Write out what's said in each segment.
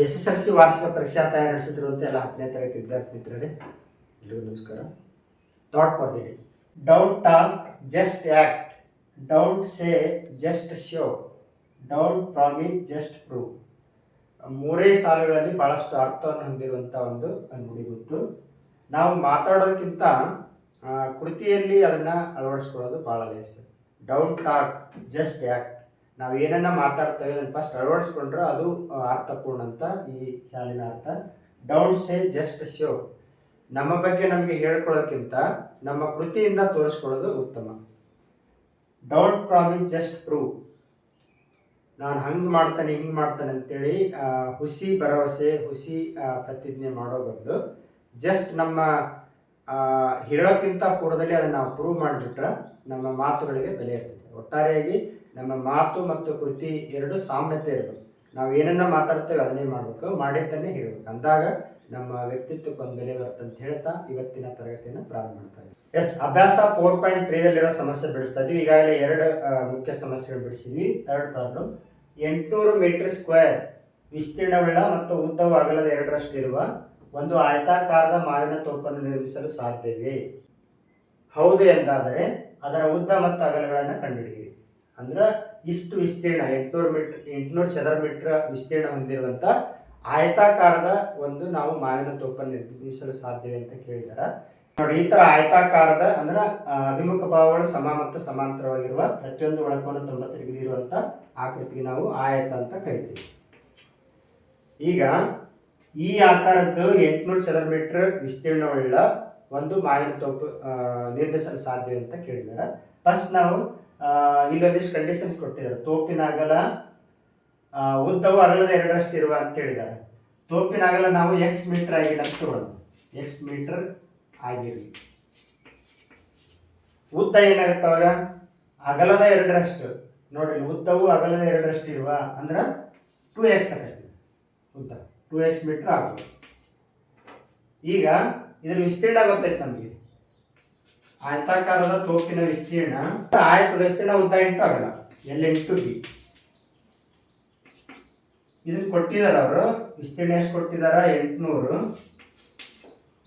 S S L C ವಾರ್ಷಿಕ ಪರೀಕ್ಷಾ ತಯಾರಿ ನಡೆಸುತ್ತಿರುವಂತೆ ಎಲ್ಲ ಹತ್ತನೇ ತರಗತಿ ವಿದ್ಯಾರ್ಥಿ ಮಿತ್ರರೇ, ಎಲ್ರಿಗೂ ನಮಸ್ಕಾರ. Thought for the doubt talk just act don't say just show don't promise just prove ಮೂರೇ ಸಾಲುಗಳಲ್ಲಿ ಬಹಳಷ್ಟು ಅರ್ಥವನ್ನು ಹೊಂದಿರುವಂಥ ಒಂದು ನುಡಿಗುತ್ತು ನಾವು ಮಾತಾಡೋದಕ್ಕಿಂತ ಕೃತಿಯಲ್ಲಿ ಅದನ್ನು ಅಳವಡಿಸ್ಕೊಳ್ಳೋದು ಭಾಳ ಲೇಸು. ಡೌಟ್ ಟಾಕ್ ಜಸ್ಟ್ ಆ್ಯಕ್ಟ್ ನಾವು ಏನನ್ನ ಮಾತಾಡ್ತೇವೆ ಅದನ್ನು ಫಸ್ಟ್ ಅಳವಡಿಸ್ಕೊಂಡ್ರೆ ಅದು ಅರ್ಥಪೂರ್ಣ ಅಂತ ಈ ಶಾಲಿನ ಅರ್ಥ. ಡೌಂಟ್ ಸೇ ಜಸ್ಟ್ ಶೋ ನಮ್ಮ ಬಗ್ಗೆ ನಮಗೆ ಹೇಳ್ಕೊಳ್ಳೋಕ್ಕಿಂತ ನಮ್ಮ ಕೃತಿಯಿಂದ ತೋರಿಸ್ಕೊಳ್ಳೋದು ಉತ್ತಮ. ಡೌಂಟ್ ಪ್ರಾಮಿಸ್ ಜಸ್ಟ್ ಪ್ರೂವ್ ನಾನು ಹಂಗೆ ಮಾಡ್ತಾನೆ, ಹಿಂಗೆ ಮಾಡ್ತಾನೆ ಅಂತೇಳಿ ಹುಸಿ ಭರವಸೆ, ಹುಸಿ ಪ್ರತಿಜ್ಞೆ ಮಾಡೋ ಬದಲು ಜಸ್ಟ್ ನಮ್ಮ ಹೇಳೋಕ್ಕಿಂತ ಪೂರ್ವದಲ್ಲಿ ಅದನ್ನು ನಾವು ಪ್ರೂವ್ ಮಾಡಿಬಿಟ್ರೆ ನಮ್ಮ ಮಾತುಗಳಿಗೆ ಬೆಲೆ ಇರ್ತದೆ. ಒಟ್ಟಾರೆಯಾಗಿ ನಮ್ಮ ಮಾತು ಮತ್ತು ಕೃತಿ ಎರಡು ಸಾಮ್ಯತೆ ಇರಬೇಕು. ನಾವು ಏನನ್ನ ಮಾತಾಡ್ತೇವೆ ಅದನ್ನೇ ಮಾಡಬೇಕು. ಮಾಡಿದ್ದನ್ನೇ ಹೇಳಬೇಕು. ಅಂದಾಗ ನಮ್ಮ ವ್ಯಕ್ತಿತ್ವಕ್ಕೆ ಒಂದು ಬೆಲೆ ಬರುತ್ತೆ ಅಂತ ಹೇಳ್ತಾ ಇವತ್ತಿನ ತರಗತಿಯನ್ನು ಪ್ರಾರಂಭ ಮಾಡ್ತಾ ಇದ್ದೀವಿ ಎಸ್ ಅಭ್ಯಾಸ ಫೋರ್ ಪಾಯಿಂಟ್ ತ್ರೀದಲ್ಲಿರೋ ಸಮಸ್ಯೆ ಬಿಡಿಸ್ತಾ ಇದ್ದೀವಿ. ಈಗಾಗಲೇ ಎರಡು ಮುಖ್ಯ ಸಮಸ್ಯೆಗಳು ಬಿಡಿಸಿದ್ವಿ. ಥರ್ಡ್ ಪ್ರಾಬ್ಲಮ್ ಎಂಟುನೂರು ಮೀಟರ್ ಸ್ಕ್ವೇರ್ ವಿಸ್ತೀರ್ಣವುಳ್ಳ ಮತ್ತು ಉದ್ದವು ಅಗಲದ ಎರಡರಷ್ಟು ಇರುವ ಒಂದು ಆಯತಾಕಾರದ ಮಾವಿನ ತೋಪನ್ನು ನಿರ್ಮಿಸಲು ಸಾಧ್ಯವೇ? ಹೌದು ಎಂದಾದರೆ ಅದರ ಉದ್ದ ಮತ್ತು ಅಗಲಗಳನ್ನು ಕಂಡುಹಿಡಿಯಿರಿ. ಅಂದ್ರೆ ಇಷ್ಟು ವಿಸ್ತೀರ್ಣ, ಎಂಟುನೂರು ಮೀಟರ್, ಎಂಟುನೂರು ಚದರ ಮೀಟರ್ ವಿಸ್ತೀರ್ಣ ಹೊಂದಿರುವಂತ ಆಯತಾಕಾರದ ಒಂದು ನಾವು ಮಾವಿನ ತೋಪನ್ನು ನಿರ್ಮಿಸಲು ಸಾಧ್ಯವೇ ಅಂತ ಕೇಳಿದಾರ. ನೋಡಿ, ಈ ತರ ಆಯತಾಕಾರದ ಅಂದ್ರೆ ಅಭಿಮುಖ ಭಾವಗಳು ಸಮ ಮತ್ತು ಸಮಾಂತರವಾಗಿರುವ ಪ್ರತಿಯೊಂದು ಒಳಕವನ್ನು ತೊಂಬತ್ತು ಡಿಗ್ರಿ ಇರುವಂತ ಆಕೃತಿಗೆ ನಾವು ಆಯತ ಅಂತ ಕರಿತೀವಿ. ಈಗ ಈ ಆಕಾರದ್ದು ಎಂಟುನೂರು ಚದರ ಮೀಟರ್ ವಿಸ್ತೀರ್ಣವುಳ್ಳ ಒಂದು ಮಾವಿನ ತೋಪು ನಿರ್ಮಿಸಲು ಸಾಧ್ಯ ಅಂತ ಕೇಳಿದಾರೆ. ಫಸ್ಟ್ ನಾವು ಇಲ್ಲೊಂದಿಷ್ಟು ಕಂಡೀಷನ್ಸ್ ಕೊಟ್ಟಿದ್ದಾರೆ. ತೋಪಿನ ಅಗಲ ಉದ್ದವು ಅಗಲದ ಎರಡರಷ್ಟು ಇರುವ ಅಂತ ಹೇಳಿದ್ದಾರೆ. ತೋಪಿನ ಅಗಲ ನಾವು ಎಕ್ಸ್ ಮೀಟರ್ ಆಗಿಲ್ಲ ಅಂತ ತಗೊಳ್ಳೋಣ ಎಕ್ಸ್ ಮೀಟರ್ ಆಗಿರಲಿ. ಉದ್ದ ಏನಾಗುತ್ತೆ ಅವಾಗ? ಅಗಲದ ಎರಡರಷ್ಟು. ನೋಡಿ ಉದ್ದವು ಅಗಲದ ಎರಡರಷ್ಟು ಇರುವ ಅಂದ್ರೆ ಟೂ ಎಕ್ಸ್ ಆಗತ್ತೆ ಉದ್ದ. ಟೂ ಎಕ್ಸ್ ಮೀಟರ್ ಆಗುತ್ತೆ ಈಗ, ಇದ್ರ ವಿಸ್ತೀರ್ಣ ಗೊತ್ತೈತೆ ನಮಗೆ. ಆಯತಾಕಾರದ ತೋಪಿನ ವಿಸ್ತೀರ್ಣ ಆಯತದ ವಿಸ್ತೀರ್ಣ ಉದ್ದ ಎಂಟು ಆಗಲ್ಲ. ಎಲ್ ಎಂಟು ಬಿ. ಇದನ್ನ ಕೊಟ್ಟಿದ್ದಾರೆ ಅವರು. ವಿಸ್ತೀರ್ಣ ಎಷ್ಟು ಕೊಟ್ಟಿದಾರ? ಎಂಟುನೂರು.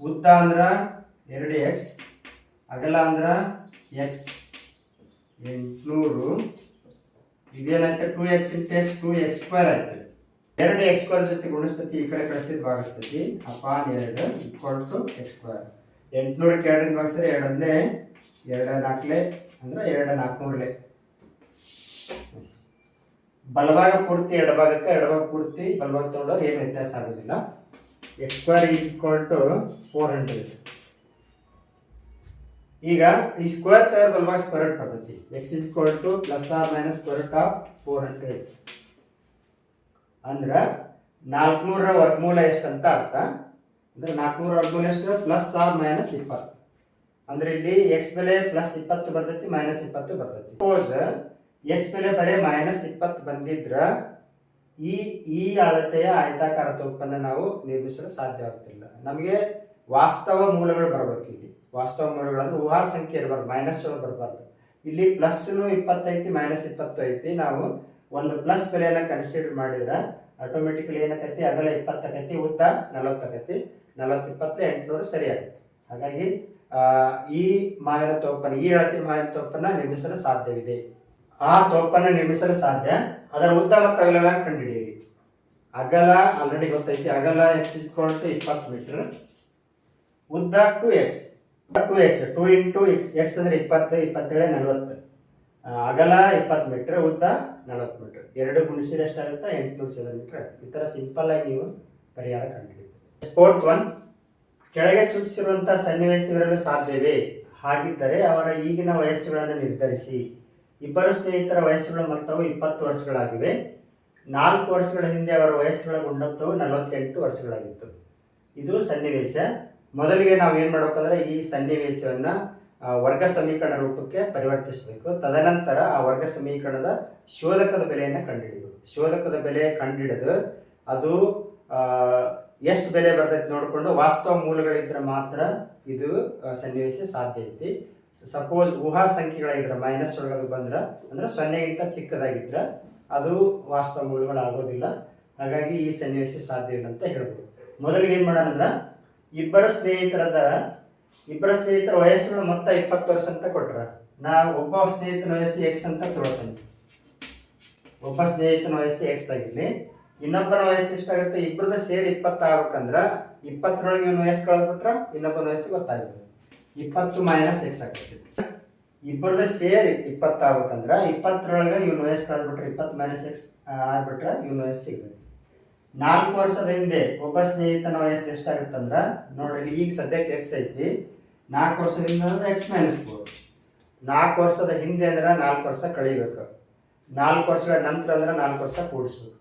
ಉದ್ದ ಅಂದ್ರ ಎರಡು ಎಕ್ಸ್ ಅಗಲ ಅಂದ್ರ ಎಕ್ಸ್ ಎಂಟುನೂರು. ಇದೇನಾಯ್ತು two x into x two x square ಆಯ್ತು. ಎರಡು ಎಕ್ಸ್ ಸ್ಕ್ವೇರ್ ಜೊತೆ ಗುಣಿಸ್ತತಿ, ಈ ಕಡೆ ಕಳಿಸಿದ ಭಾಗಿಸ್ತತಿ. ಅಪಾನ್ ಎರಡು ಈಕ್ವಲ್ ಟು ಎಕ್ಸ್ ಸ್ಕ್ವೇರ್ ಎಂಟುನೂರಕ್ಕೆ ಎರಡರಿಂದ ಭಾಗಿಸಿದ್ರೆ ಎರಡನೇ, ಎರಡು ನಾಲ್ಕಲೆ ಅಂದ್ರೆ ಎರಡು ನಾಲ್ಕುನೂರಲೆ ಬಲಭಾಗ ಪೂರ್ತಿ ಎಡಭಾಗಕ್ಕೆ ಎಡಭಾಗ ಪೂರ್ತಿ ಬಲಭಾಗ ತಗೊಂಡವ್ರು ಏನು ವ್ಯತ್ಯಾಸ ಆಗೋದಿಲ್ಲ. X square is equal to four hundred ಈಗ ಈ ಸ್ಕ್ವೇರ್ ತೆಗೆದ್ರೆ ಬಲಭಾಗ ಸ್ಕ್ವೇರ್ ಬರ್ತೈತಿ x is equal to plus or minus square of four hundred ಅಂದ್ರೆ ನಾಲ್ಕುನೂರ ವರ್ಗಮೂಲ ಎಷ್ಟು ಅಂತ ಅರ್ಥ? ಅಂದ್ರೆ ನಾಲ್ಕುನೂರ ಹದಿಮೂರು ಎಷ್ಟು ಪ್ಲಸ್ ಆರ್ ಮೈನಸ್ ಇಪ್ಪತ್ತು. ಅಂದ್ರೆ ಇಲ್ಲಿ ಎಕ್ಸ್ ಬೆಲೆ ಪ್ಲಸ್ ಇಪ್ಪತ್ತು ಬರ್ತೈತಿ ಮೈನಸ್ ಇಪ್ಪತ್ತು ಬರ್ತೈತಿ. ಸಪೋಸ್ ಎಕ್ಸ್ ಬೆಲೆ ಬರೀ ಮೈನಸ್ ಇಪ್ಪತ್ತು ಬಂದಿದ್ರ ಈ ಈ ಅಳತೆಯ ಆಯತಾಕಾರ ತೋಪನ್ನು ನಾವು ನಿರ್ಮಿಸಲು ಸಾಧ್ಯ ಆಗ್ತಿಲ್ಲ ನಮಗೆ ವಾಸ್ತವ ಮೂಲಗಳು ಬರಬೇಕು ಇಲ್ಲಿ. ವಾಸ್ತವ ಮೂಲಗಳು ಅಂದ್ರೆ ಊಹಾ ಸಂಖ್ಯೆ ಇರಬಾರ್ದು ಮೈನಸ್ ಬರಬಾರ್ದು. ಇಲ್ಲಿ ಪ್ಲಸ್ನು ಇಪ್ಪತ್ತೈತಿ ಮೈನಸ್ ಇಪ್ಪತ್ತು ಐತಿ. ನಾವು ಒಂದು ಪ್ಲಸ್ ಬೆಲೆಯನ್ನು ಕನ್ಸಿಡರ್ ಮಾಡಿದ್ರೆ ಆಟೋಮೆಟಿಕಲಿ ಏನಕ್ಕೈತಿ ಅಗಲ ಇಪ್ಪತ್ತಕ್ಕೈತಿ ಉದ್ದ ನಲವತ್ತಕೈತಿ ನಲವತ್ತು ಇಪ್ಪತ್ತು ಎಂಟುನೂರು ಸರಿಯಾಗುತ್ತೆ. ಹಾಗಾಗಿ ಈ ಮಾವಿನ ತೋಪನ ಈ ಅಳತೆ ಮಾವಿನ ತೋಪನ್ನ ನಿರ್ಮಿಸಲು ಸಾಧ್ಯವಿದೆ. ಆ ತೋಪನ್ನ ನಿರ್ಮಿಸಲು ಸಾಧ್ಯ. ಅದರ ಉದ್ದ ಮತ್ತು ಅಗಲ ಕಂಡುಹಿಡಿಯಿರಿ. ಅಗಲ ಆಲ್ರೆಡಿ ಗೊತ್ತೈತಿ, ಅಗಲ ಎಕ್ಸ್ ಇಸ್ಕೊಂಡು ಟು ಇಪ್ಪತ್ತು ಮೀಟರ್. ಉದ್ದ two x two x two into x x ಅಂದ್ರೆ ಇಪ್ಪತ್ತು, ಇಪ್ಪತ್ತೇಳು, ನಲವತ್ತು. ಅಗಲ ಇಪ್ಪತ್ತು ಮೀಟರ್, ಉದ್ದ ನಲವತ್ತು ಮೀಟರ್. ಎರಡು ಗುಣಿಸಿದ್ರೆ ಎಷ್ಟಾಗುತ್ತೆ? ಎಂಟುನೂರು ಚದರ ಮೀಟರ್ ಆಗುತ್ತೆ. ಈ ಥರ ಸಿಂಪಲ್ ಆಗಿ ನೀವು ಪರಿಹಾರ ಕಂಡುಹಿಡಿಯಬಹುದು. ಫೋರ್ತ್ ಒನ್ ಕೆಳಗೆ ಸೂಚಿಸಿರುವಂತಹ ಸನ್ನಿವೇಶವಿರಲು ಸಾಧ್ಯವೇ? ಹಾಗಿದ್ದರೆ ಅವರ ಈಗಿನ ವಯಸ್ಸುಗಳನ್ನು ನಿರ್ಧರಿಸಿ. ಇಬ್ಬರು ಸ್ನೇಹಿತರ ವಯಸ್ಸುಗಳ ಮೊತ್ತವು ಇಪ್ಪತ್ತು ವರ್ಷಗಳಾಗಿವೆ. ನಾಲ್ಕು ವರ್ಷಗಳ ಹಿಂದೆ ಅವರ ವಯಸ್ಸುಗಳ ಗುಂಡತ್ತವು ನಲವತ್ತೆಂಟು ವರ್ಷಗಳಾಗಿತ್ತು. ಇದು ಸನ್ನಿವೇಶ. ಮೊದಲಿಗೆ ನಾವು ಏನು ಮಾಡಬೇಕಂದ್ರೆ ಈ ಸನ್ನಿವೇಶವನ್ನು ವರ್ಗ ಸಮೀಕರಣ ರೂಪಕ್ಕೆ ಪರಿವರ್ತಿಸಬೇಕು. ತದನಂತರ ಆ ವರ್ಗ ಸಮೀಕರಣದ ಶೋಧಕದ ಬೆಲೆಯನ್ನು ಕಂಡುಹಿಡಿಯಬೇಕು ಶೋಧಕದ ಬೆಲೆ ಕಂಡುಹಿಡಿದು ಅದು ಎಷ್ಟು ಬೆಲೆ ಬರ್ತೈತೆ ನೋಡಿಕೊಂಡು ವಾಸ್ತವ ಮೂಲಗಳಿದ್ರೆ ಮಾತ್ರ ಇದು ಸನ್ನಿವೇಶ ಸಾಧ್ಯ ಐತಿ. ಸಪೋಸ್ ಊಹಾ ಸಂಖ್ಯೆಗಳಾಗಿದ್ರೆ ಮೈನಸ್ ಒಳಗದು ಬಂದ್ರೆ, ಅಂದ್ರೆ ಸೊನ್ನೆಗಿಂತ ಚಿಕ್ಕದಾಗಿದ್ರೆ ಅದು ವಾಸ್ತವ ಮೂಲಗಳು ಆಗೋದಿಲ್ಲ ಹಾಗಾಗಿ ಈ ಸನ್ನಿವೇಶ ಸಾಧ್ಯ ಇಲ್ಲ ಅಂತ ಹೇಳ್ಬೋದು. ಮೊದಲಿಗೆ ಏನು ಮಾಡೋಣ ಅಂದ್ರೆ, ಇಬ್ಬರು ಸ್ನೇಹಿತರದ, ಇಬ್ಬರ ಸ್ನೇಹಿತರ ವಯಸ್ಸುಗಳು ಮೊತ್ತ ಇಪ್ಪತ್ತು ವರ್ಷ ಅಂತ ಕೊಟ್ರ, ನಾ ಒಬ್ಬ ಸ್ನೇಹಿತನ ವಯಸ್ಸು ಎಕ್ಸ್ ಅಂತ ತೊಳ್ತೀನಿ. ಒಬ್ಬ ಸ್ನೇಹಿತನ ವಯಸ್ಸು ಎಕ್ಸ್ ಆಗಿರ್ಲಿ ಇನ್ನೊಬ್ಬನ ವಯಸ್ಸು ಎಷ್ಟಾಗುತ್ತೆ? ಇಬ್ಬರದ ಸೇರಿ ಇಪ್ಪತ್ತು ಆಗ್ಬೇಕಂದ್ರ ಇಪ್ಪತ್ತರೊಳಗೆ ಇವನು ವಯಸ್ಸು ಕಳೆದ್ಬಿಟ್ರ ಇನ್ನೊಬ್ಬನ ವಯಸ್ಸು ಗೊತ್ತಾಗುತ್ತೆ ಇಪ್ಪತ್ತು ಮೈನಸ್ ಎಕ್ಸ್ ಆಗ್ತೈತಿ ಇಬ್ಬರದ ಸೇರಿ ಇಪ್ಪತ್ತು ಆಗ್ಬೇಕಂದ್ರ ಇಪ್ಪತ್ತರೊಳಗೆ ಇವನು ವಯಸ್ಸು ಕಳೆದ್ಬಿಟ್ರೆ ಇಪ್ಪತ್ತು ಮೈನಸ್ ಎಕ್ಸ್ ಆಗ್ಬಿಟ್ರೆ ಇವನ ವಯಸ್ಸು ಸಿಗ್ತದೆ. ನಾಲ್ಕು ವರ್ಷದ ಹಿಂದೆ ಒಬ್ಬ ಸ್ನೇಹಿತನ ವಯಸ್ಸು ಎಷ್ಟಾಗುತ್ತಂದ್ರ ನೋಡ್ರಿ, ಈಗ ಸದ್ಯಕ್ಕೆ ಎಕ್ಸ್ ಐತಿ. ನಾಲ್ಕು ವರ್ಷದಿಂದ ಅಂದ್ರೆ ಎಕ್ಸ್ ಮೈನಸ್ ಫೋರ್ ನಾಲ್ಕು ವರ್ಷದ ಹಿಂದೆ ಅಂದ್ರೆ ನಾಲ್ಕು ವರ್ಷ ಕಳಿಬೇಕು. ನಾಲ್ಕು ವರ್ಷಗಳ ನಂತರ ಅಂದ್ರೆ ನಾಲ್ಕು ವರ್ಷ ಕೂಡಿಸ್ಬೇಕು.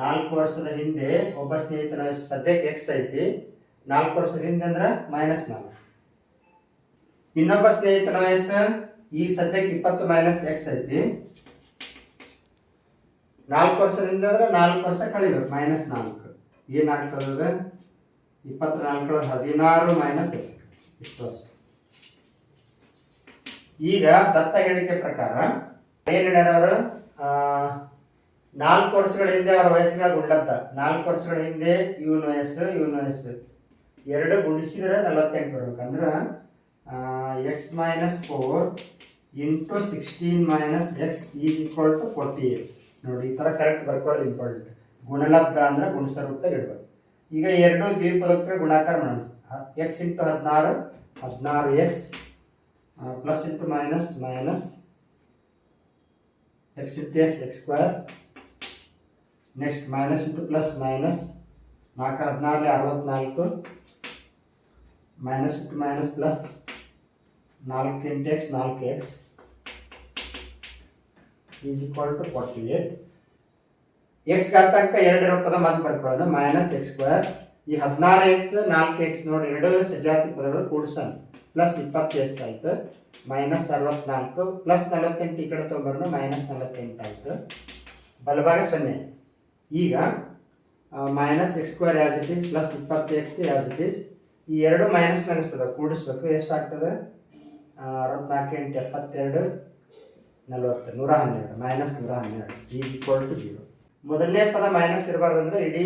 ನಾಲ್ಕು ವರ್ಷದ ಹಿಂದೆ ಒಬ್ಬ ಸ್ನೇಹಿತನ ಸದ್ಯಕ್ಕೆ ಎಕ್ಸ್ ಐತಿ. ನಾಲ್ಕು ವರ್ಷದ ಹಿಂದೆ ಅಂದ್ರೆ ಮೈನಸ್ ನಾಲ್ಕು. ಇನ್ನೊಬ್ಬ ಸ್ನೇಹಿತನ ವಯಸ್ಸು ಈ ಸದ್ಯಕ್ಕೆ ಇಪ್ಪತ್ತು ಮೈನಸ್ ಎಕ್ಸ್ ಐತಿ. ನಾಲ್ಕು ವರ್ಷದಿಂದ ಅಂದ್ರೆ ನಾಲ್ಕು ವರ್ಷ ಕಳಿಬೇಕು ಮೈನಸ್ ನಾಲ್ಕು. ಏನಾಗ್ತದೆ ಇಪ್ಪತ್ತ ನಾಲ್ಕು ಹದಿನಾರು ಮೈನಸ್ ಎಕ್ಸ್ ಇಷ್ಟು ವರ್ಷ. ಈಗ ದತ್ತ ಹೇಳಿಕೆ ಪ್ರಕಾರ, ಏನ್ ಹೇಳ್ಯಾರ ನಾಲ್ಕು ವರ್ಷಗಳ ಹಿಂದೆ ಅವರ ವಯಸ್ಸಿನ ಗುಣಲಬ್ಧ ನಾಲ್ಕು ವರ್ಷಗಳ ಹಿಂದೆ ಇವನ ವಯಸ್ಸು ಇವನ ವಯಸ್ಸು ಎರಡು ಗುಣಿಸಿದ್ರೆ ನಲವತ್ತೆಂಟು ಬರ್ಬೇಕಂದ್ರೆ x minus four into sixteen minus x is equal to forty eight ನೋಡಿ, ಈ ಥರ ಕರೆಕ್ಟ್ ಬರ್ಕೊಳ್ಳೋದು ಇಂಪಾರ್ಟೆಂಟ್ ಗುಣಲಬ್ಧ ಅಂದ್ರೆ ಗುಣಸರೂಪ ಇಡ್ಬೇಕು ಈಗ ಎರಡು ದ್ವಿಪದೋತ್ತರ ಗುಣಾಕಾರ ಮಾಡೋಣ. ಎಕ್ಸ್ ಇಂಟು ಹದಿನಾರು ಹದಿನಾರು x plus into minus minus x into x x square next minus into plus minus ನಾಲ್ಕು ಹದಿನಾರಲಿ ಅರವತ್ನಾಲ್ಕು ಮೈನಸ್ ಇಂಟು ಮೈನಸ್ ಪ್ಲಸ್ ನಾಲ್ಕು ಇಂಟು ಎಕ್ಸ್ ನಾಲ್ಕು x is equal to forty eight x ಘಾತಾಂಕ ಎರಡು ಪದ ಮಾತು ಬರ್ಕೊಳ್ಳೋದು ಮೈನಸ್ ಎಕ್ಸ್ ಸ್ಕ್ವೇರ್ ಈ ಹದಿನಾರು ಎಕ್ಸ್ ನಾಲ್ಕು ಎಕ್ಸ್ ನೋಡಿ ಎರಡು ಸಜಾತಿ ಪದಗಳು ಕೂಡಿಸೋಣ ಪ್ಲಸ್ ಇಪ್ಪತ್ತು ಎಕ್ಸ್ ಆಯಿತು ಮೈನಸ್ ಅರವತ್ನಾಲ್ಕು ಪ್ಲಸ್ ನಲವತ್ತೆಂಟು ಈ ಕಡೆ ತೊಗೊಂಬರೋಣ ಮೈನಸ್ ನಲವತ್ತೆಂಟು ಆಯಿತು ಬಲಭಾಗ ಸೊನ್ನೆ ಈಗ minus x square as it is plus ಇಪ್ಪತ್ತು ಎಕ್ಸ್ ಆಸ್ ಇಟ್ ಈಸ್ ಈ ಎರಡು ಮೈನಸ್ ಮೈನಸ್ ಅದ, ಕೂಡಿಸ್ಬೇಕು ಎಷ್ಟಾಗ್ತದೆ ಅರವತ್ನಾಲ್ಕು ಎಂಟು ಎಪ್ಪತ್ತೆರಡು, ನಲವತ್ತು, ನೂರ ಹನ್ನೆರಡು ಮೈನಸ್ ನೂರ ಹನ್ನೆರಡು ಈಸ್ ಈಕ್ವಲ್ ಟು ಜೀರೋ ಮೊದಲನೇ ಪದ ಮೈನಸ್ ಇರಬಾರ್ದು ಅಂದರೆ ಇಡೀ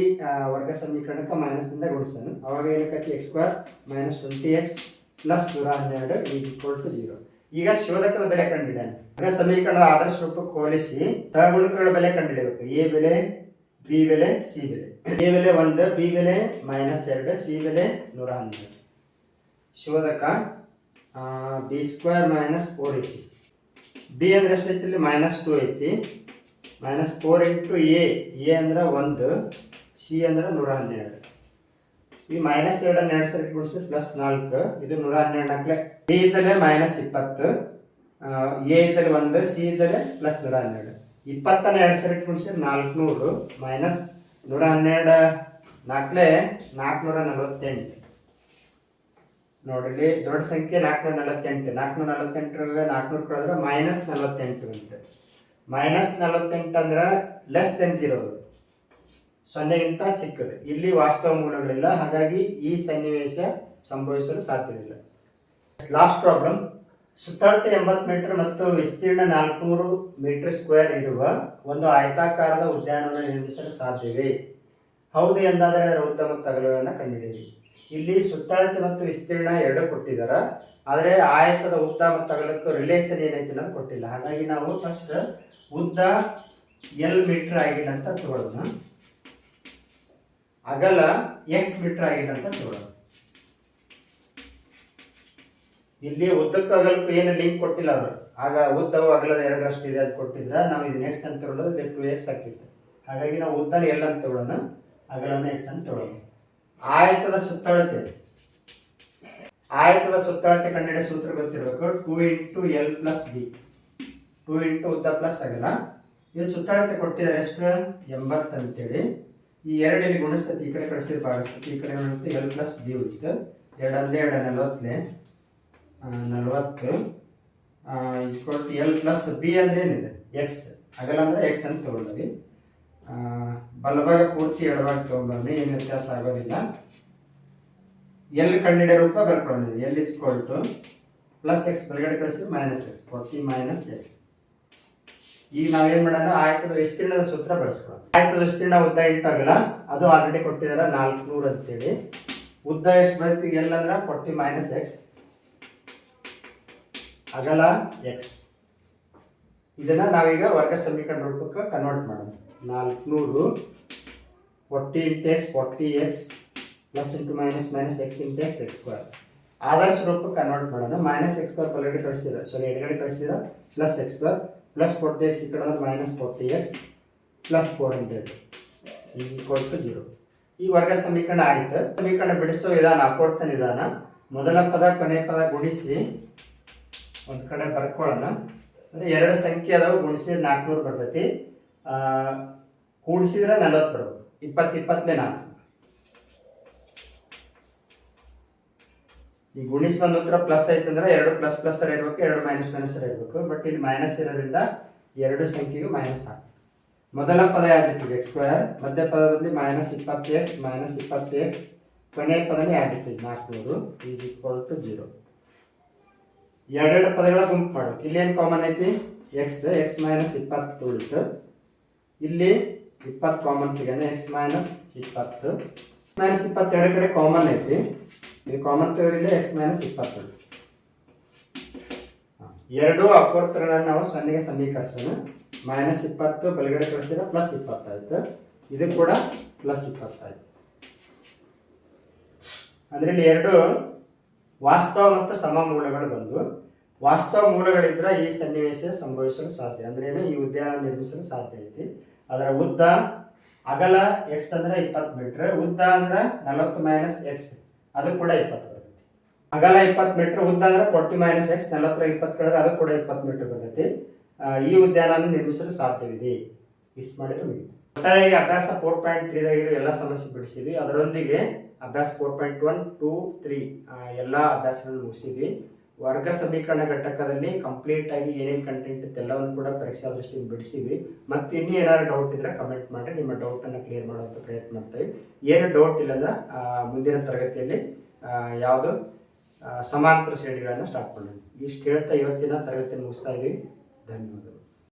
ವರ್ಗ ಸಮೀಕರಣಕ್ಕೆ ಮೈನಸ್ನಿಂದ ಗುಣಿಸೋಣ. ಅವಾಗ ಏನಕ್ಕೆ x square minus twenty x plus ನೂರ ಹನ್ನೆರಡು ಈಸ್ ಈಕ್ವಲ್ ಟು ಜೀರೋ ಈಗ ಶೋಧಕದ ಬೆಲೆ ವರ್ಗ ಸಮೀಕರಣದ ಆದರ್ಶ ರೂಪಕ್ಕೆ ಹೋಲಿಸಿ ಸಹಗುಣಕಗಳ ಬೆಲೆ ಕಂಡುಹಿಡಿಯಬೇಕು ಎ ಬೆಲೆ ಬಿ ಬೆಲೆ ಸಿ ಬೆಲೆ ಎ ಬೆಲೆ ಒಂದು ಬಿ ಬೆಲೆ ಮೈನಸ್ ಎರಡು ಸಿ ಬೆಲೆ ನೂರ ಹನ್ನೆರಡು ಶೋಧಕ ಬಿ ಸ್ಕ್ವೇರ್ ಮೈನಸ್ ಫೋರ್ ಐತಿ ಬಿ ಅಂದ್ರೆ ಎಷ್ಟು ಐತಿ ಇಲ್ಲಿ ಮೈನಸ್ ಟು ಐತಿ minus four into a a ಅಂದ್ರೆ ಒಂದು ಸಿ ಅಂದ್ರೆ ನೂರ ಹನ್ನೆರಡು ಈ ಮೈನಸ್ ಎರಡು ಎರಡು ಸರಿ ಗುಣಿಸಿ ಪ್ಲಸ್ ನಾಲ್ಕು ಇದು ನೂರ ಹನ್ನೆರಡು ನಾಲ್ಕಲೆ ಬಿ ಇದ್ದರೆ ಮೈನಸ್ ಇಪ್ಪತ್ತು ಎ ಇದ್ದಲ್ಲಿ ಒಂದು ಸಿ ಇದ್ದಲೆ ಪ್ಲಸ್ ನೂರ ಹನ್ನೆರಡು ಇಪ್ಪತ್ತನ್ನ ಎರಡು ಸರಿ ಗುಣಿಸಿ ನಾಲ್ಕುನೂರು ಮೈನಸ್ ನೂರ ಹನ್ನೆರಡು ನಾಲ್ಕಲೇ ನಾಲ್ಕುನೂರ ನಲವತ್ತೆಂಟು ನೋಡ್ರಿ, ದೊಡ್ಡ ಸಂಖ್ಯೆ ನಾಲ್ಕುನೂರ ನಲವತ್ತೆಂಟು ನಾಲ್ಕುನೂರ ನಲವತ್ತೆಂಟರಲ್ಲಿ ನಾಲ್ಕುನೂರು ಕಳೆದ್ರೆ ಮೈನಸ್ ನಲವತ್ತೆಂಟು ಅಂತ ಮೈನಸ್ ನಲವತ್ತೆಂಟು ಅಂದ್ರೆ ಲೆಸ್ ದೆನ್ ಜೀರೋ ಸೊನ್ನೆಗಿಂತ ಚಿಕ್ಕದು. ಇಲ್ಲಿ ವಾಸ್ತವ ಮೂಲಗಳಿಲ್ಲ. ಹಾಗಾಗಿ ಈ ಸನ್ನಿವೇಶ ಸಂಭವಿಸಲು ಸಾಧ್ಯವಿಲ್ಲ. ಲಾಸ್ಟ್ ಪ್ರಾಬ್ಲಮ್ ಸುತ್ತಳತೆ ಎಂಬತ್ತು ಮೀಟರ್ ಮತ್ತು ವಿಸ್ತೀರ್ಣ ನಾಲ್ಕುನೂರು ಮೀಟರ್ ಸ್ಕ್ವೇರ್ ಇರುವ ಒಂದು ಆಯತಾಕಾರದ ಉದ್ಯಾನವನ್ನು ನಿರ್ಮಿಸಲು ಸಾಧ್ಯವೇ? ಹೌದು ಎಂದಾದರೆ ಅದರ ಉದ್ದ ಮತ್ತು ಕಂಡುಹಿಡಿಯಿರಿ ಇಲ್ಲಿ ಸುತ್ತಳತೆ ಮತ್ತು ವಿಸ್ತೀರ್ಣ ಎರಡು ಕೊಟ್ಟಿದ್ದಾರೆ ಆದರೆ ಆಯತದ ಉದ್ದ ಮತ್ತು ಅಗಲಕ್ಕೂ ರಿಲೇಷನ್ ಏನೈತಿ ಅನ್ನೋದು ಕೊಟ್ಟಿಲ್ಲ. ಹಾಗಾಗಿ ನಾವು ಫಸ್ಟ್ ಉದ್ದ ಎಲ್ ಮೀಟರ್ ಆಗಿಲ್ಲ ಅಂತ ತಗೊಳ್ಳೋಣ ಅಗಲ ಎಕ್ಸ್ ಮೀಟರ್ ಆಗಿಲ್ಲ ಅಂತ ತಗೊಳ್ಳೋಣ ಇಲ್ಲಿ ಉದ್ದಕ್ಕೂ ಅಗಲಕ್ಕೂ ಏನು ಲಿಂಕ್ ಕೊಟ್ಟಿಲ್ಲ ಅವರು. ಆಗ ಉದ್ದವು ಅಗಲದ ಎರಡರಷ್ಟು ಇದೆ ಅದು ಕೊಟ್ಟಿದ್ರೆ ನಾವು ಇದನ್ನ ಎಕ್ಸ್ ಅಂತ ತಗೊಳ್ಳೋದು ಟು ಎಕ್ಸ್ ಹಾಕಿತ್ತು ಹಾಗಾಗಿ ನಾವು ಉದ್ದನ ಎಲ್ ಅಂತ ತಗೊಳ್ಳೋಣ ಅಗಲನ ಎಕ್ಸ್ ಅಂತ ತಗೊಳ್ಳೋಣ ಆಯತದ ಸುತ್ತಳತೆ. ಆಯತದ ಸುತ್ತಳತೆ ಕಂಡುಹಿಡಿಯ ಸೂತ್ರ ಗೊತ್ತಿರಬೇಕು. Two into l plus b two into ಉದ್ದ ಪ್ಲಸ್ ಅಗಲ. ಇದು ಸುತ್ತಳತೆ ಕೊಟ್ಟಿದ್ದಾರೆ ಎಷ್ಟು? ಎಂಬತ್ತು ಅಂತೇಳಿ. ಈ ಎರಡು ಇಲ್ಲಿ ಗುಣಿಸ್ತೈತಿ ಈ ಕಡೆ ಕಳಿಸಿದ ಭಾಗಿಸ್ತತಿ ಈ ಕಡೆ ಎಲ್ ಪ್ಲಸ್ ಬಿ ಉಳಿತು ಎರಡು ಒಂದೇ ಎರಡು ನಲವತ್ತಲೆ ನಲವತ್ತು. Equal two l plus b ಅಂದ್ರೆ ಏನಿದೆ? ಎಕ್ಸ್ ಅಗಲ ಅಂದ್ರೆ ಎಕ್ಸ್ ಅಂತ ತಗೊಂಡ್ವಿ. ಬಲಭಾಗ ಪೂರ್ತಿ ಎಡಭಾಗ ತಗೊಂಡ್ರೆ ಏನು ವ್ಯತ್ಯಾಸ ಆಗೋದಿಲ್ಲ. ಎಲ್ ಕಂಡಿಡಿಯೋ ರೂಪ ಬರ್ಕೊಂಡಿದೆ. ಎಲ್ ಇಸ್ಕೊಲ್ ಪ್ಲಸ್ ಎಕ್ಸ್ ಬಲಗಡೆ ಕಳಿಸಿದ್ರೆ minus x forty minus x ಈಗ ನಾವೇನು ಮಾಡೋಣ? ಆಯ್ತದ ವಿಸ್ತೀರ್ಣದ ಸೂತ್ರ ಬಳಸ್ಕೊಳ್ಳೋಣ. ಆಯ್ತದ ವಿಸ್ತೀರ್ಣ ಉದ್ದ ಅಗಲ ಅದು ಆಲ್ರೆಡಿ ಕೊಟ್ಟಿದಾರ ನಾಲ್ಕುನೂರು ಅಂತೇಳಿ. ಉದ್ದ ಎಷ್ಟು ಬರುತ್ತೆ? ಎಲ್ಲ ಅಂದ್ರೆ ಫೋರ್ಟಿ ಮೈನಸ್ ಎಕ್ಸ್ ಅಗಲ ಎಕ್ಸ್ ಇದನ್ನು ನಾವೀಗ ವರ್ಗ ಸಮೀಕರಣ ರೂಪಕ್ಕೆ ಕನ್ವರ್ಟ್ ಮಾಡೋಣ. ನಾಲ್ಕುನೂರು forty into x forty x plus into minus minus x into x x square ಆದರ್ಶ ರೂಪಕ್ಕೆ ಕನ್ವರ್ಟ್ ಮಾಡೋಣ. ಮೈನಸ್ ಎಕ್ಸ್ ಸ್ಕ್ವೇರ್ ಬಲಗಡೆ ಕಳಿಸ್ತೀರ ಸಾರಿ ಎಡಗಡೆ ಕಳಿಸ್ತೀರ plus x square plus forty x ಈ ಕಡೆ ಅಂದ್ರೆ minus forty x plus four hundred is equal to zero ಈ ವರ್ಗ ಸಮೀಕರಣ ಆಯಿತು. ಸಮೀಕರಣ ಬಿಡಿಸೋ ವಿಧಾನ ಅಪೋರ್ತನ ವಿಧಾನ ಮೊದಲ ಪದ ಕೊನೆ ಪದ ಗುಣಿಸಿ. ಒಂದು ಕಡೆ ಬರ್ಕೊಳ್ಳೋಣ. ಅಂದರೆ ಎರಡು ಸಂಖ್ಯೆ ಅದಾವ, ಗುಣಿಸಿದ್ರೆ ನಾಲ್ಕುನೂರು ಬರ್ತೈತಿ. ಕೂಡಿಸಿದ್ರೆ ನಲವತ್ತು ಬರ್ಬೋದು ಇಪ್ಪತ್ತು ಇಪ್ಪತ್ತನೇ ನಾಲ್ಕು. ಈ ಗುಣಿಸ್ ಬಂದ ಉತ್ತರ ಪ್ಲಸ್ ಐತಂದ್ರೆ ಎರಡು ಪ್ಲಸ್ ಪ್ಲಸ್ ಇರಬೇಕು, ಎರಡು ಮೈನಸ್ ಮೈನಸ್ ಇರಬೇಕು. ಬಟ್ ಇಲ್ಲಿ ಮೈನಸ್ ಇರೋದ್ರಿಂದ ಎರಡು ಸಂಖ್ಯೆಗೂ ಮೈನಸ್ ಹಾಕಿ ಮೊದಲ ಪದ ಯಾಜಿಟ್ ಇಸ್ ಎಕ್ಸ್ ಸ್ಕ್ವೇರ್ ಮಧ್ಯ ಪದದಲ್ಲಿ ಮೈನಸ್ ಇಪ್ಪತ್ತು ಎಕ್ಸ್ ಮೈನಸ್ ಇಪ್ಪತ್ತು ಎಕ್ಸ್ ಕೊನೆಯ ಪದನೇ ಯಾಜಿಟ್ ಇಸ್ ನಾಲ್ಕುನೂರು ಈಸ್ ಈಕ್ವಲ್ ಟು ಜೀರೋ ಎರಡೆರಡು ಪದಗಳ ಗುಂಪು ಮಾಡ್ಬೇಕು ಇಲ್ಲಿ ಏನು ಕಾಮನ್ ಐತಿ? ಎಕ್ಸ್ ಎಕ್ಸ್ ಮೈನಸ್ ಇಪ್ಪತ್ತು ಉಳಿತು ಇಲ್ಲಿ ಇಪ್ಪತ್ತು ಕಾಮನ್ ತೆಗೆನ ಎಕ್ಸ್ ಮೈನಸ್ ಇಪ್ಪತ್ತು. ಮೈನಸ್ ಇಪ್ಪತ್ತೆರಡು ಕಡೆ ಕಾಮನ್ ಐತಿ. ಇದು ಕಾಮನ್ ತೆಗೆದ್ರೆ ಎಕ್ಸ್ ಮೈನಸ್ ಇಪ್ಪತ್ತು ಎರಡು ಅಪೂರ್ತಗಳನ್ನು ನಾವು ಸೊನ್ನೆಗೆ ಸಮೀಕರಿಸೋಣ. ಮೈನಸ್ ಇಪ್ಪತ್ತು, ಬಲಗಡೆ ಕಳಿಸಿದ್ರೆ ಪ್ಲಸ್ ಇಪ್ಪತ್ತಾಯ್ತು ಇದು ಕೂಡ ಪ್ಲಸ್ ಇಪ್ಪತ್ತಾಯ್ತು ಅದರಲ್ಲಿ ಇಲ್ಲಿ ಎರಡು ವಾಸ್ತವ ಮತ್ತು ಸಮ ಮೂಲಗಳು ಬಂದು ವಾಸ್ತವ ಮೂಲಗಳಿದ್ರೆ ಈ ಸನ್ನಿವೇಶ ಸಂಭವಿಸಲು ಸಾಧ್ಯ. ಅಂದ್ರೆ ಏನು? ಈ ಉದ್ಯಾನ ನಿರ್ಮಿಸಲು ಸಾಧ್ಯ ಐತಿ. ಅದರ ಉದ್ದ ಅಗಲ ಎಕ್ಸ್ ಅಂದ್ರೆ ಇಪ್ಪತ್ತು ಮೀಟ್ರ್ ಉದ್ದ ಅಂದ್ರೆ ನಲವತ್ತು ಮೈನಸ್ ಎಕ್ಸ್ ಅದು ಕೂಡ ಇಪ್ಪತ್ತು ಬರ್ತೈತಿ. ಅಗಲ ಇಪ್ಪತ್ತು ಮೀಟ್ರ್ ಉದ್ದ ಅಂದ್ರೆ ಫೋರ್ಟಿ ಮೈನಸ್ ಎಕ್ಸ್ ನಲವತ್ತರ ಇಪ್ಪತ್ತು ಕಳೆದ್ರೆ ಅದು ಕೂಡ ಇಪ್ಪತ್ತು ಮೀಟ್ರ್ ಬರ್ತೈತಿ. ಈ ಉದ್ಯಾನವನ್ನು ನಿರ್ಮಿಸಲು ಸಾಧ್ಯವಿದೆ. ಇಷ್ಟು ಮಾಡಿದ್ರೆ ಮುಗಿತು. ಒಟ್ಟಾರೆಯಾಗಿ ಅಭ್ಯಾಸ ಫೋರ್ ಪಾಯಿಂಟ್ ತ್ರೀದಾಗಿರೋ ಎಲ್ಲ ಸಮಸ್ಯೆ ಬಿಡಿಸಿದ್ವಿ. ಅದರೊಂದಿಗೆ ಅಭ್ಯಾಸ four point one two three ಎಲ್ಲ ಅಭ್ಯಾಸಗಳನ್ನು ಮುಗಿಸಿದ್ವಿ. ವರ್ಗ ಸಮೀಕರಣ ಘಟಕದಲ್ಲಿ ಕಂಪ್ಲೀಟ್ ಆಗಿ ಏನೇನು ಕಂಟೆಂಟ್ ಎಲ್ಲವನ್ನು ಕೂಡ ಪರೀಕ್ಷಾ ದೃಷ್ಟಿಯಿಂದ ಬಿಡಿಸಿದ್ವಿ. ಮತ್ತೆ ಇನ್ನೂ ಏನಾದ್ರು ಡೌಟ್ ಇದ್ರೆ ಕಮೆಂಟ್ ಮಾಡಿ ನಿಮ್ಮ ಡೌಟನ್ನು ಕ್ಲಿಯರ್ ಮಾಡುವಂಥ ಪ್ರಯತ್ನ ಮಾಡ್ತೀವಿ. ಏನು ಡೌಟ್ ಇಲ್ಲದ ಮುಂದಿನ ತರಗತಿಯಲ್ಲಿ ಯಾವುದು ಸಮಾಂತರ ಶ್ರೇಣಿಗಳನ್ನು ಸ್ಟಾರ್ಟ್ ಮಾಡೋಣ. ಇಷ್ಟು ಹೇಳ್ತಾ ಇವತ್ತಿನ ತರಗತಿಯನ್ನು ಮುಗಿಸ್ತಾ ಇದ್ದೀವಿ ಧನ್ಯವಾದಗಳು.